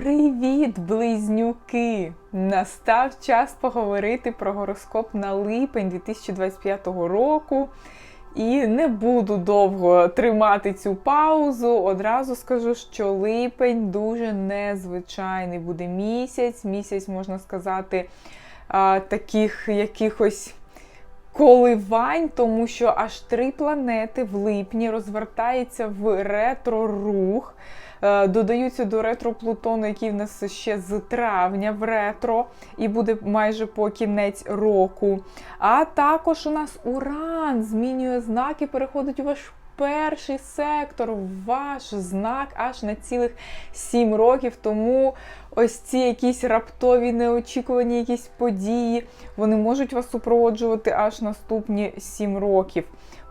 Привіт, близнюки! Настав час поговорити про гороскоп на липень 2025 року. І не буду довго тримати цю паузу. Одразу скажу, що липень дуже незвичайний буде місяць. Місяць, можна сказати, таких якихось коливань, тому що аж три планети в липні розвертаються в ретро-рух. Е, додаються до ретро Плутону, який в нас ще з травня в ретро, і буде майже по кінець року. А також у нас Уран змінює знаки, переходить у ваш перший сектор, ваш знак аж на цілих 7 років. Тому ось ці якісь раптові неочікувані якісь події, вони можуть вас супроводжувати аж наступні 7 років.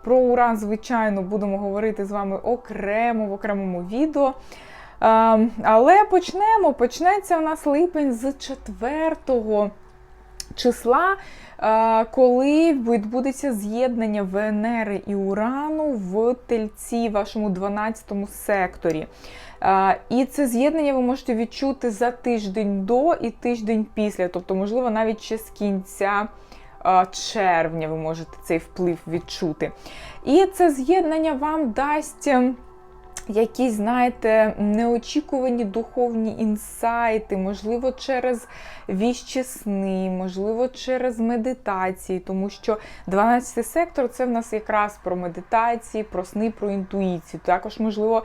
Про Уран, звичайно, будемо говорити з вами окремо в окремому відео. Ем, але почнемо. Почнеться у нас липень з 4 числа, е, коли відбудеться з'єднання Венери і Урану в тельці, вашому 12 секторі. Е, і це з'єднання ви можете відчути за тиждень до і тиждень після, тобто, можливо, навіть ще з кінця. Е, червня ви можете цей вплив відчути. І це з'єднання вам дасть ем, якісь, знаєте, неочікувані духовні інсайти, можливо, через віщі сни, можливо, через медитації, тому що 12 сектор це в нас якраз про медитації, про сни, про інтуїцію. Також, можливо,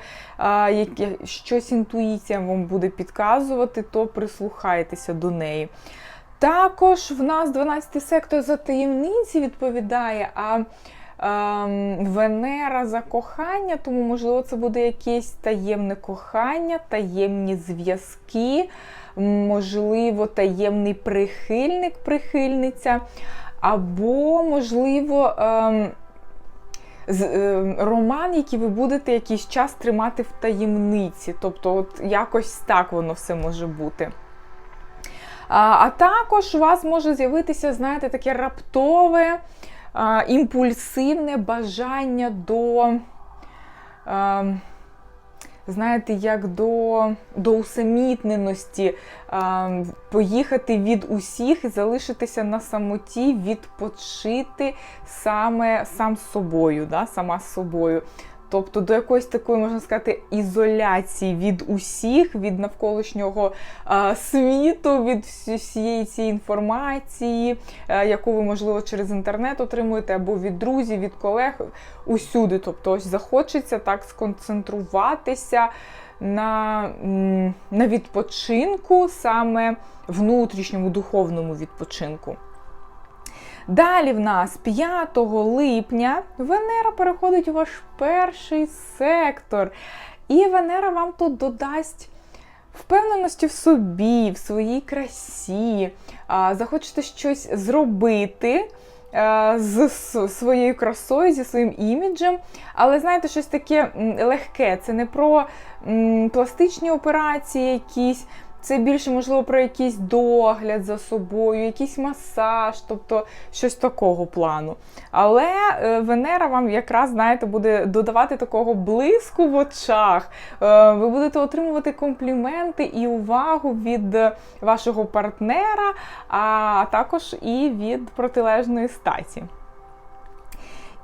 щось інтуїція вам буде підказувати, то прислухайтеся до неї. Також в нас 12 сектор за таємниці відповідає. а ем, Венера за кохання, тому, можливо, це буде якесь таємне кохання, таємні зв'язки, можливо, таємний прихильник, прихильниця, або, можливо, ем, з, е, роман, який ви будете якийсь час тримати в таємниці. Тобто, от якось так воно все може бути. А, також у вас може з'явитися, знаєте, таке раптове імпульсивне бажання до, знаєте, як до до усамітненості, поїхати від усіх і залишитися на самоті, відпочити саме сам собою, да, сама з собою. Тобто до якоїсь такої, можна сказати, ізоляції від усіх, від навколишнього а, світу, від всієї цієї інформації, а, яку ви, можливо, через інтернет отримуєте, або від друзів, від колег усюди. Тобто, ось захочеться так сконцентруватися на, на відпочинку, саме внутрішньому духовному відпочинку. Далі в нас 5 липня Венера переходить у ваш перший сектор. І Венера вам тут додасть впевненості в собі, в своїй красі. Захочете щось зробити. З своєю красою, зі своїм іміджем, але знаєте, щось таке легке. Це не про пластичні операції, якісь, це більше, можливо, про якийсь догляд за собою, якийсь масаж, тобто щось такого плану. Але е, Венера вам якраз, знаєте, буде додавати такого блиску в очах. Е, ви будете отримувати компліменти і увагу від вашого партнера, а також і від протилежної статі.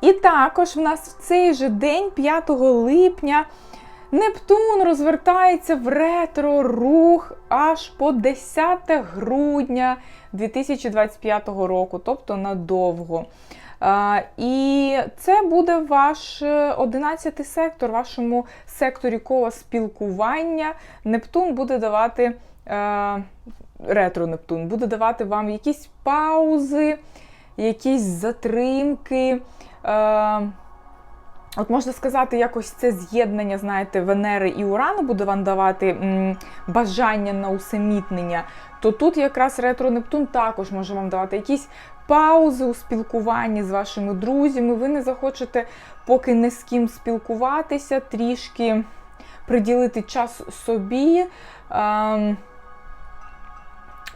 І також в нас в цей же день, 5 липня, Нептун розвертається в ретро-рух аж по 10 грудня 2025 року, тобто надовго. А, І це буде ваш 11 сектор, вашому секторі кола спілкування. Нептун буде давати ретро-Нептун, буде давати вам якісь паузи, якісь затримки. От можна сказати, якось це з'єднання, знаєте, Венери і Урану буде вам давати бажання на усамітнення, то тут якраз ретро-Нептун також може вам давати якісь паузи у спілкуванні з вашими друзями. Ви не захочете, поки не з ким спілкуватися, трішки приділити час собі. Ем,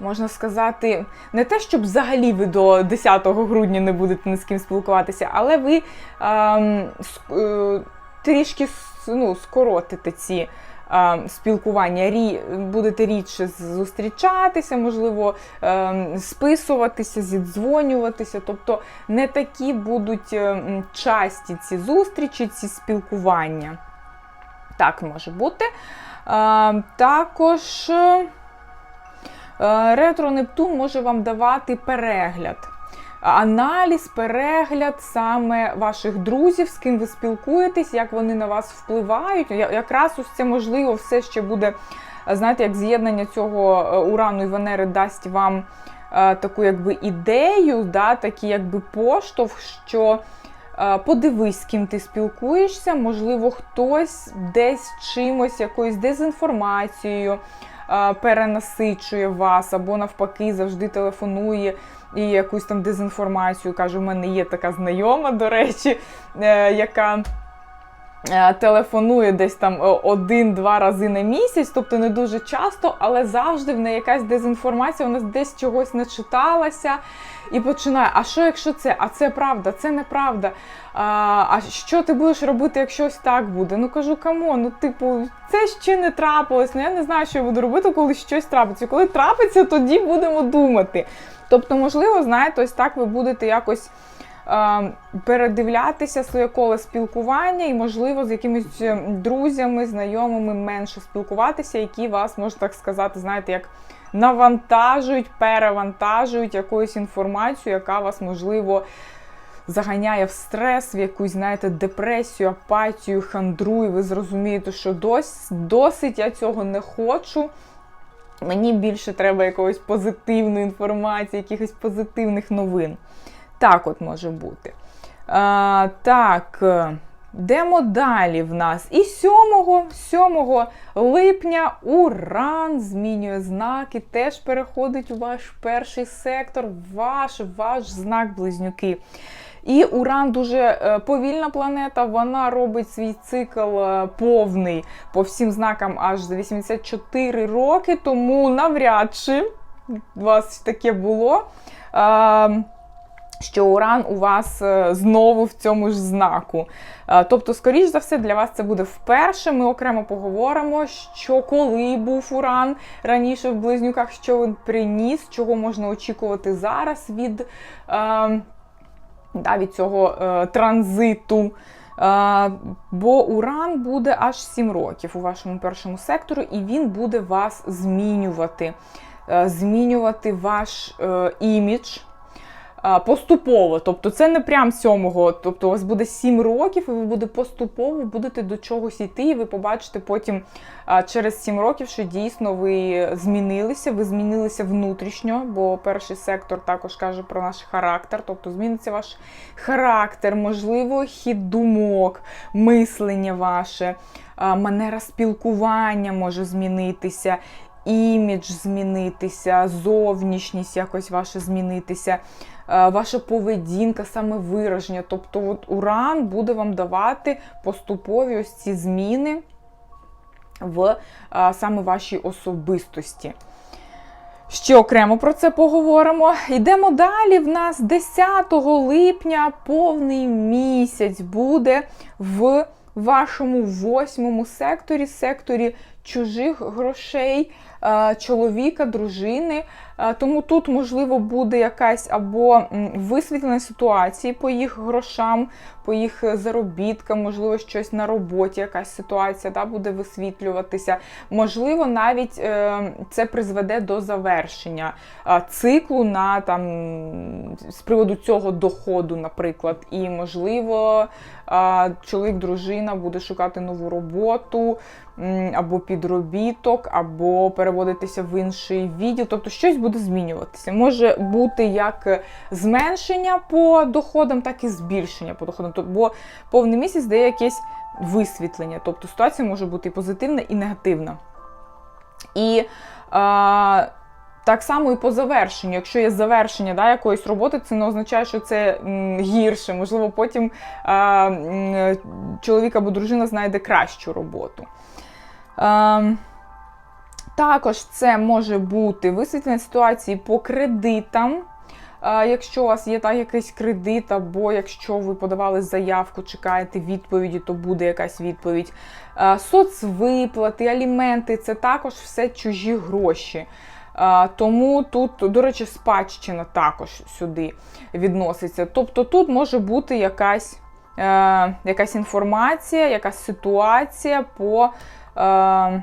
можна сказати, не те, щоб взагалі ви до 10 грудня не будете ні з ким спілкуватися, але ви ем, е, трішки ну, скоротите ці е, спілкування. Рі, будете рідше зустрічатися, можливо, е, списуватися, зідзвонюватися. Тобто не такі будуть е, часті ці зустрічі, ці спілкування. Так може бути. Е, також. Е, Ретро Нептун може вам давати перегляд. Аналіз, перегляд саме ваших друзів, з ким ви спілкуєтесь, як вони на вас впливають. Якраз ось це можливо все ще буде, знаєте, як з'єднання цього е, Урану і Венери дасть вам е, таку якби ідею, да, такий якби поштовх, що подивись, з ким ти спілкуєшся, можливо, хтось десь чимось, якоюсь дезінформацією перенасичує вас, або навпаки завжди телефонує і якусь там дезінформацію. Каже, у мене є така знайома, до речі, е, яка. Е, Телефонує десь там е, один-два рази на місяць, тобто не дуже часто, але завжди в неї якась дезінформація, вона десь чогось не читалася і починає: а що якщо це? А це правда, це неправда. А, а що ти будеш робити, якщо ось так буде? Ну кажу, камон, ну типу, це ще не трапилось. Ну я не знаю, що я буду робити, коли щось трапиться. Коли трапиться, тоді будемо думати. Тобто, можливо, знаєте, ось так ви будете якось. Е, Передивлятися своє коло спілкування і, можливо, з якимись е, друзями, знайомими менше спілкуватися, які вас, можна так сказати, знаєте, як навантажують, перевантажують якоюсь інформацією, яка вас, можливо, заганяє в стрес, в якусь, знаєте, депресію, апатію, хандру, і ви зрозумієте, що дос, досить я цього не хочу. Мені більше треба якоїсь позитивної інформації, якихось позитивних новин. Так от може бути. А, так, е, йдемо далі в нас. І 7, 7 липня Уран змінює знаки, теж переходить у ваш перший сектор, ваш, ваш знак близнюки. І Уран дуже е, повільна планета, вона робить свій цикл е, повний по всім знакам аж за 84 роки, тому навряд чи у вас таке було. Що Уран у вас е, знову в цьому ж знаку. Е, Тобто, скоріш за все, для вас це буде вперше. Ми окремо поговоримо, що коли був Уран раніше в близнюках, що він приніс, чого можна очікувати зараз від, е, да, від цього е, транзиту. Е, бо Уран буде аж 7 років у вашому першому секторі, і він буде вас змінювати, е, змінювати ваш е, імідж. Поступово, тобто це не прям сьомого, тобто у вас буде 7 років, і ви буде поступово будете до чогось йти, і ви побачите потім через 7 років, що дійсно ви змінилися, ви змінилися внутрішньо, бо перший сектор також каже про наш характер, тобто зміниться ваш характер, можливо, хід думок, мислення ваше, манера спілкування може змінитися. Імідж змінитися, зовнішність якось ваша змінитися, е, ваша поведінка, саме вираження. Тобто, от Уран буде вам давати поступові ось ці зміни в е, саме вашій особистості. Ще окремо про це поговоримо. Йдемо далі. В нас 10 липня повний місяць буде в вашому восьмому секторі, секторі чужих грошей, чоловіка, дружини. Е, Тому тут, можливо, буде якась або висвітлення ситуації по їх грошам, по їх е, заробіткам, можливо, щось на роботі, якась ситуація да, буде висвітлюватися. Можливо, навіть е, це призведе до завершення е, циклу на там з приводу цього доходу, наприклад. І, можливо, е, чоловік, дружина буде шукати нову роботу. Або підробіток, або переводитися в інший відділ, тобто щось буде змінюватися. Може бути як зменшення по доходам, так і збільшення по доходам. Тобто, бо повний місяць дає якесь висвітлення. Тобто ситуація може бути і позитивна, і негативна. І а, так само і по завершенню. Якщо є завершення да, якоїсь роботи, це не означає, що це гірше. Можливо, потім а, чоловік або дружина знайде кращу роботу. А, також це може бути висвітлення ситуації по кредитам. Якщо у вас є так якийсь кредит, або якщо ви подавали заявку, чекаєте відповіді, то буде якась відповідь. Соцвиплати, аліменти це також все чужі гроші. Тому тут, до речі, спадщина також сюди відноситься. Тобто тут може бути якась, е, якась інформація, якась ситуація по е,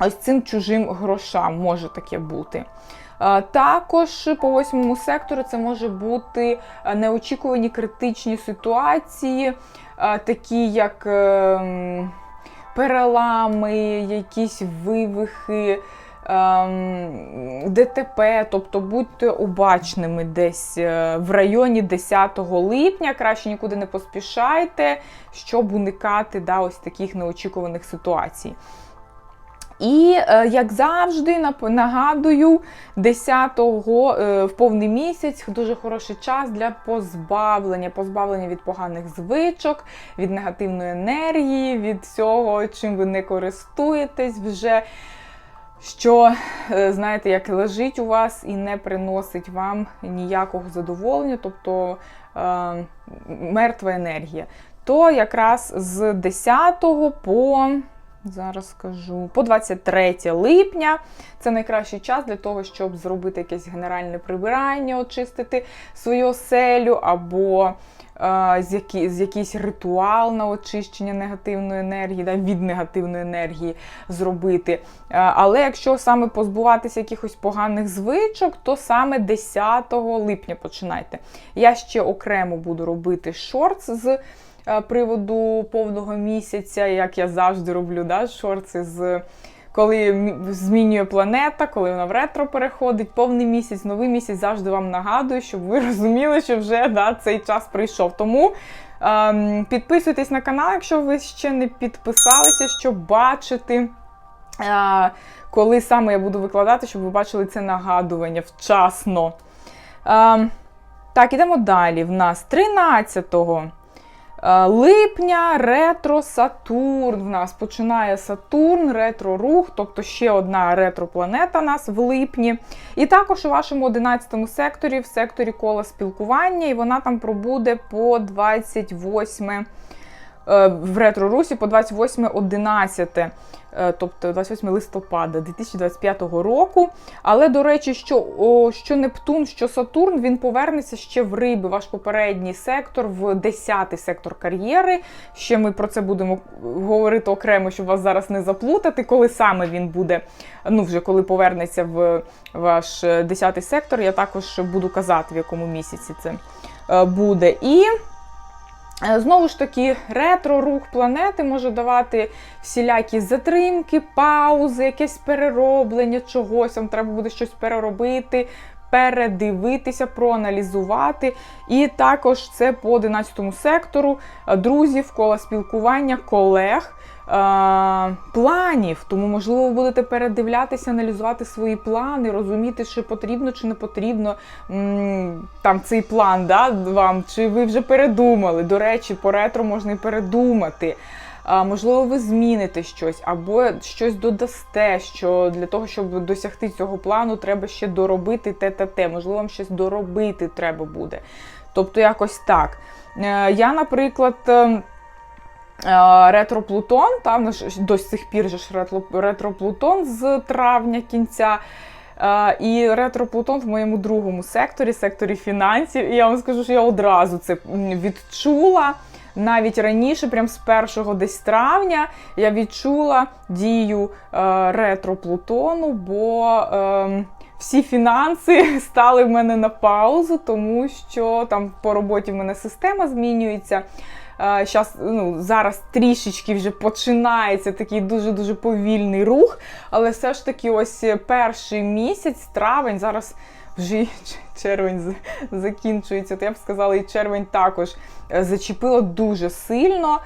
ось цим чужим грошам може таке бути. Е, Також по восьмому сектору це може бути неочікувані критичні ситуації, такі як е, перелами, якісь вивихи. Ем, ДТП, тобто будьте обачними десь е, в районі 10 липня, краще нікуди не поспішайте, щоб уникати да, ось таких неочікуваних ситуацій. І, е, як завжди, нагадую, 10-го е, в повний місяць дуже хороший час для позбавлення, позбавлення від поганих звичок, від негативної енергії, від всього, чим ви не користуєтесь вже. Що, е, знаєте, як лежить у вас і не приносить вам ніякого задоволення, тобто е, мертва енергія. То якраз з 10 по Зараз скажу по 23 липня. Це найкращий час для того, щоб зробити якесь генеральне прибирання, очистити свою оселю, або е, з, які, з якийсь ритуал на очищення негативної енергії, да, від негативної енергії зробити. Е, але якщо саме позбуватися якихось поганих звичок, то саме 10 липня починайте. Я ще окремо буду робити шортс з приводу повного місяця, як я завжди роблю, да, шорти з. Коли змінює планета, коли вона в ретро переходить, повний місяць, новий місяць завжди вам нагадую, щоб ви розуміли, що вже да, цей час прийшов. Тому ем, підписуйтесь на канал, якщо ви ще не підписалися, щоб бачити, е, коли саме я буду викладати, щоб ви бачили це нагадування вчасно. Ем, так, ідемо далі. В нас 13 Е, липня ретро Сатурн. В нас починає Сатурн, ретро рух, тобто ще одна ретропланета у нас в липні. І також у вашому 11 секторі, в секторі кола спілкування, і вона там пробуде по 28 е, в ретро-русі по 28.11, е, тобто 28 листопада 2025 року. Але, до речі, що, о, що Нептун, що Сатурн, він повернеться ще в риби, ваш попередній сектор, в 10-й сектор кар'єри. Ще ми про це будемо говорити окремо, щоб вас зараз не заплутати, коли саме він буде, ну вже коли повернеться в ваш 10-й сектор, я також буду казати, в якому місяці це е, буде. І Е, Знову ж таки, ретро-рух планети може давати всілякі затримки, паузи, якесь перероблення чогось, вам треба буде щось переробити, передивитися, проаналізувати. І також це по 11 сектору е, друзів, кола спілкування, колег. Е, Планів, тому, можливо, ви будете передивлятися, аналізувати свої плани, розуміти, чи потрібно, чи не потрібно там цей план да, вам, чи ви вже передумали. До речі, по ретро можна і передумати. А, можливо, ви зміните щось або щось додасте, що для того, щоб досягти цього плану, треба ще доробити те та те. Можливо, вам щось доробити треба буде. Тобто, якось так. Е, Я, наприклад. Ем, е, Ретро Плутон, там до сих пір же ж ретро, Плутон з травня кінця. Е, І ретро Плутон в моєму другому секторі, секторі фінансів. І я вам скажу, що я одразу це відчула. Навіть раніше, прям з першого десь травня, я відчула дію е, ретро Плутону, бо е, всі фінанси стали в мене на паузу, тому що там по роботі в мене система змінюється. Е, Щас, ну, зараз трішечки вже починається такий дуже-дуже повільний рух, але все ж таки, ось перший місяць, травень, зараз вже червень закінчується, то я б сказала, і червень також е, зачепило дуже сильно.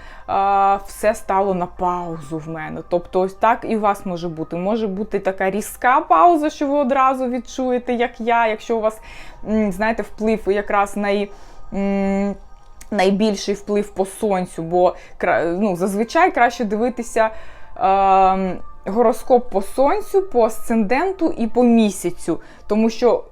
Все стало на паузу в мене. Тобто, ось так і у вас може бути. Може бути така різка пауза, що ви одразу відчуєте, як я, якщо у вас, знаєте, вплив якраз най. м, найбільший вплив по сонцю, бо ну, зазвичай краще дивитися е, гороскоп по сонцю, по асценденту і по місяцю. Тому що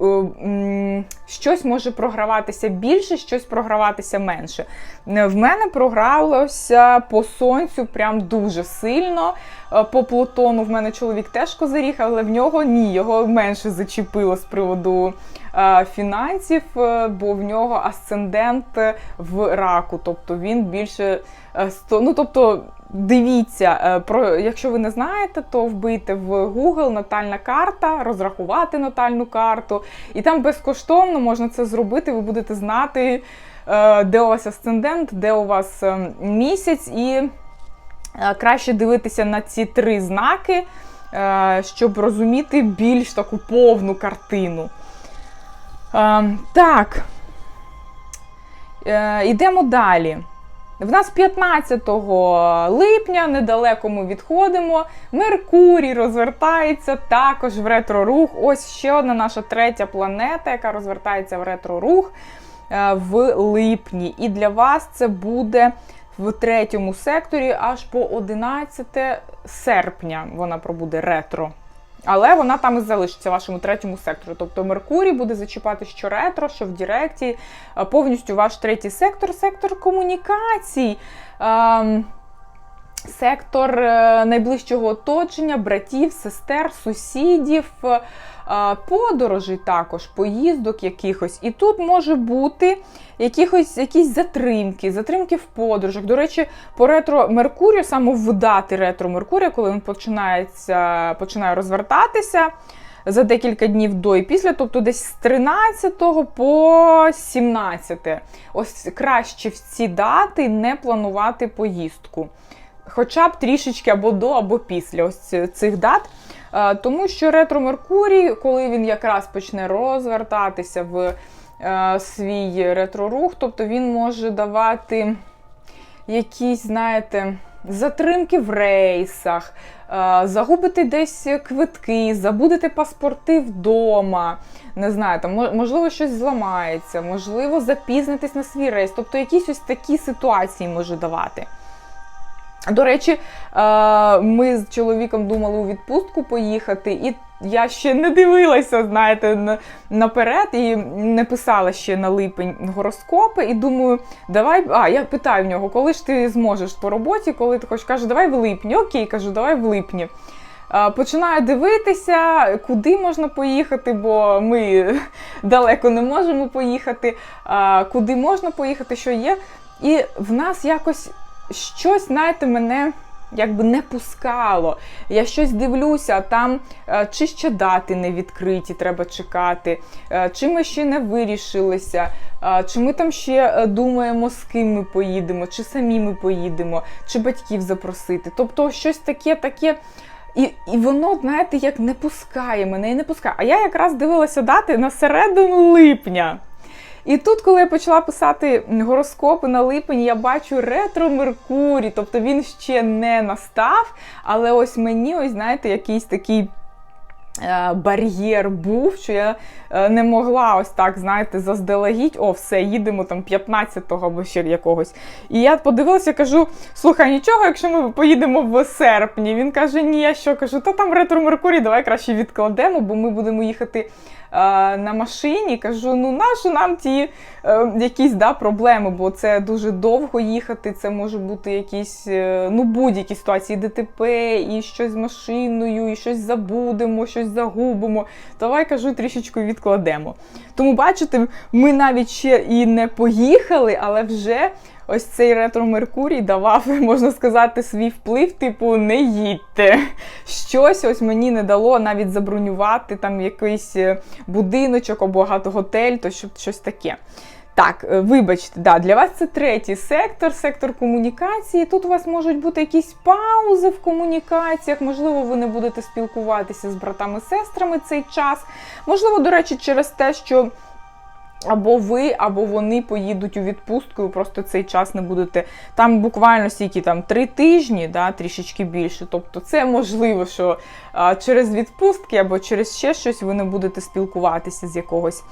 е, щось може програватися більше, щось програватися менше. Е, В мене програлося по сонцю прям дуже сильно. Е, По Плутону в мене чоловік теж козиріг, але в нього ні, його менше зачепило з приводу е, фінансів, е, бо в нього асцендент в раку, тобто він більше е. Ну тобто, дивіться, е, про якщо ви не знаєте, то вбийте в Google натальна карта, розрахувати натальну карту, і там безкоштовно можна це зробити. Ви будете знати, е, де у вас асцендент, де у вас е, місяць, і краще дивитися на ці три знаки, щоб розуміти більш таку повну картину. Так. Йдемо далі. В нас 15 липня, недалеко ми відходимо. Меркурій розвертається також в ретро-рух. Ось ще одна наша третя планета, яка розвертається в ретро-рух е, в липні. І для вас це буде в третьому секторі аж по 11 серпня. Вона пробуде ретро. Але вона там і залишиться вашому третьому сектору. Тобто Меркурій буде зачіпати що ретро, що в Діректі, е, повністю ваш третій сектор, сектор комунікацій. Сектор е, найближчого оточення, братів, сестер, сусідів, е, подорожей також, поїздок якихось. І тут може бути якихось, якісь затримки, затримки в подорожах. До речі, по ретро Меркурію, саме в дати ретро Меркурія, коли він починається, починає розвертатися за декілька днів до і після, тобто десь з 13 по 17. Ось краще в ці дати не планувати поїздку. Хоча б трішечки або до, або після ось цих дат. Е, Тому що ретро Меркурій, коли він якраз почне розвертатися в е, свій ретро-рух, тобто він може давати якісь, знаєте, затримки в рейсах, е, загубити десь квитки, забудете паспорти вдома. Не знаю, там можливо щось зламається, можливо, запізнитись на свій рейс. Тобто якісь ось такі ситуації може давати. До речі, е, ми з чоловіком думали у відпустку поїхати, і я ще не дивилася, знаєте, наперед і не писала ще на липень гороскопи. І думаю, давай. А, я питаю в нього, коли ж ти зможеш по роботі, коли ти хочеш, каже, давай в липні. Окей, кажу, давай в липні. Е, Починаю дивитися, куди можна поїхати, бо ми далеко не можемо поїхати, е, куди можна поїхати, що є. І в нас якось щось, знаєте, мене якби не пускало. Я щось дивлюся, там е, чи ще дати не відкриті, треба чекати, е, чи ми ще не вирішилися, е, чи ми там ще думаємо, з ким ми поїдемо, чи самі ми поїдемо, чи батьків запросити. Тобто щось таке, таке. І, і воно, знаєте, як не пускає мене і не пускає. А я якраз дивилася дати на середину липня. І тут, коли я почала писати гороскопи на липень, я бачу ретро Меркурій, тобто він ще не настав, але ось мені, ось знаєте, якийсь такий. е, Бар'єр був, що я е, не могла ось так, знаєте, заздалегідь, о, все, їдемо там 15-го або ще якогось. І я подивилася, кажу: слухай, нічого, якщо ми поїдемо в серпні. Він каже, ні, я що кажу, та там ретро Меркурій, давай краще відкладемо, бо ми будемо їхати на машині. Кажу, ну нащо нам ті е, якісь да, проблеми, бо це дуже довго їхати, це може бути якісь е, ну, будь-які ситуації, ДТП, і щось з машиною, і щось забудемо, щось загубимо. Давай кажу, трішечку відкладемо. Тому, бачите, ми навіть ще і не поїхали, але вже. Ось цей ретро Меркурій давав, можна сказати, свій вплив, типу, не їдьте. Щось ось мені не дало навіть забронювати там якийсь е, будиночок або готель, то щоб щось таке. Так, е, вибачте, да, для вас це третій сектор, сектор комунікації. Тут у вас можуть бути якісь паузи в комунікаціях, можливо, ви не будете спілкуватися з братами-сестрами цей час. Можливо, до речі, через те, що або ви, або вони поїдуть у відпустку, і просто цей час не будете. Там буквально стільки там три тижні, да, трішечки більше. Тобто, це можливо, що а, через відпустки або через ще щось ви не будете спілкуватися з якогось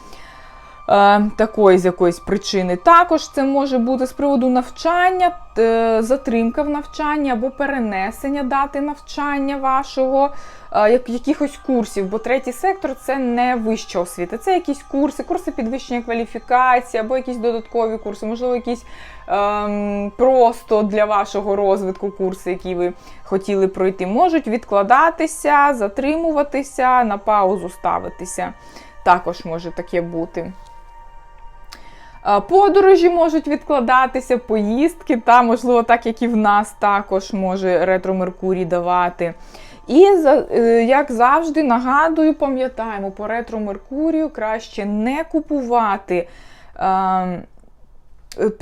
такої з якоїсь причини. Також це може бути з приводу навчання, е, затримка в навчанні або перенесення дати навчання вашого, е, як, якихось курсів. Бо третій сектор це не вища освіта, це якісь курси, курси підвищення кваліфікації, або якісь додаткові курси, можливо, якісь ем, просто для вашого розвитку курси, які ви хотіли пройти, можуть відкладатися, затримуватися, на паузу ставитися. Також може таке бути. Е, Подорожі можуть відкладатися, поїздки, та, можливо, так як і в нас також може ретро Меркурій давати. І е, як завжди нагадую, пам'ятаємо, по ретро Меркурію краще не купувати е,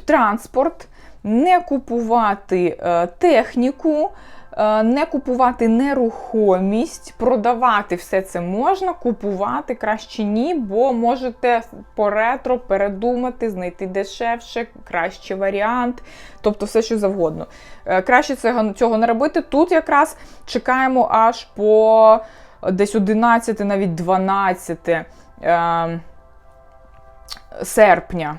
транспорт, не купувати е, техніку, не купувати нерухомість, продавати все це можна, купувати краще ні, бо можете по ретро передумати, знайти дешевше, кращий варіант, тобто все, що завгодно. Е, Краще цього, не робити. Тут якраз чекаємо аж по десь 11, навіть 12 е, серпня,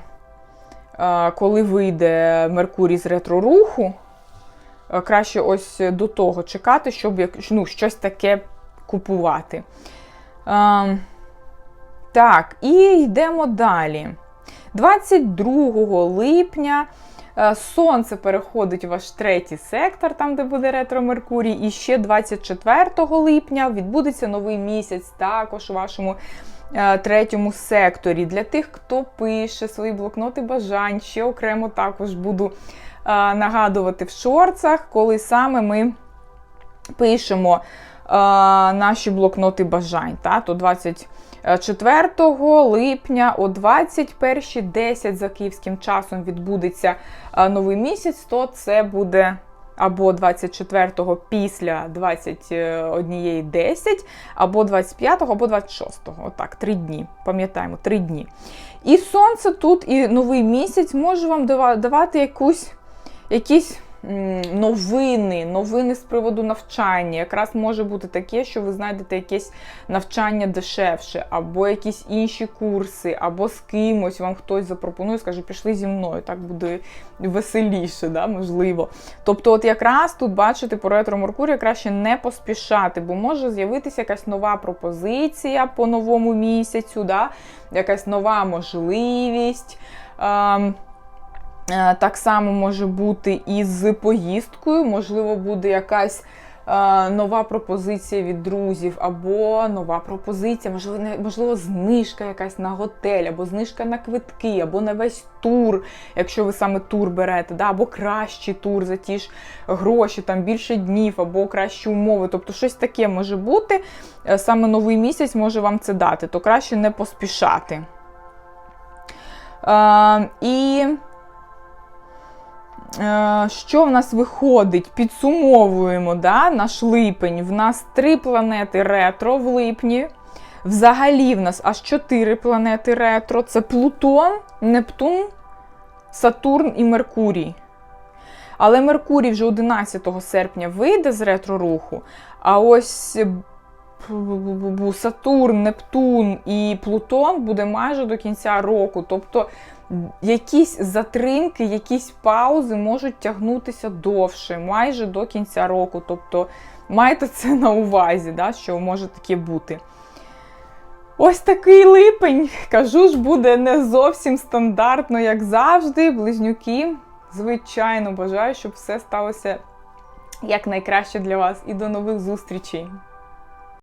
е, коли вийде Меркурій з ретро-руху. Е, Краще ось до того чекати, щоб ну, щось таке купувати. Е, так, і йдемо далі. 22 липня е, Сонце переходить в ваш третій сектор, там, де буде ретро Меркурій. І ще 24 липня відбудеться новий місяць, також у вашому е, третьому секторі. Для тих, хто пише свої блокноти бажань, ще окремо також буду нагадувати в шорцах, коли саме ми пишемо е, наші блокноти бажань. Та? То 24 липня о 21.10 за київським часом відбудеться е, новий місяць, то це буде або 24-го після 21.10, або 25-го, або 26-го. Отак, три дні. Пам'ятаємо, три дні. І сонце тут, і новий місяць може вам давати якусь, якісь новини, новини з приводу навчання. Якраз може бути таке, що ви знайдете якесь навчання дешевше, або якісь інші курси, або з кимось вам хтось запропонує, скаже, пішли зі мною, так буде веселіше, да, можливо. Тобто, от якраз тут бачите по ретро Меркурію краще не поспішати, бо може з'явитися якась нова пропозиція по новому місяцю, да, якась нова можливість. Ем, Так само може бути і з поїздкою, можливо, буде якась е, нова пропозиція від друзів, або нова пропозиція, можливо, можливо, знижка якась на готель, або знижка на квитки, або на весь тур, якщо ви саме тур берете, да, або кращий тур за ті ж гроші, там більше днів, або кращі умови. Тобто щось таке може бути. Е, Саме новий місяць може вам це дати, то краще не поспішати. Е, і Е, що в нас виходить? Підсумовуємо да, наш липень. В нас три планети ретро в липні. Взагалі в нас аж чотири планети ретро: це Плутон, Нептун, Сатурн і Меркурій. Але Меркурій вже 11 серпня вийде з ретро-руху, а ось Сатурн, Нептун і Плутон буде майже до кінця року. Тобто якісь затримки, якісь паузи можуть тягнутися довше, майже до кінця року. Тобто майте це на увазі, да, що може таке бути. Ось такий липень, кажу ж, буде не зовсім стандартно, як завжди. Близнюки, звичайно, бажаю, щоб все сталося якнайкраще для вас. І до нових зустрічей!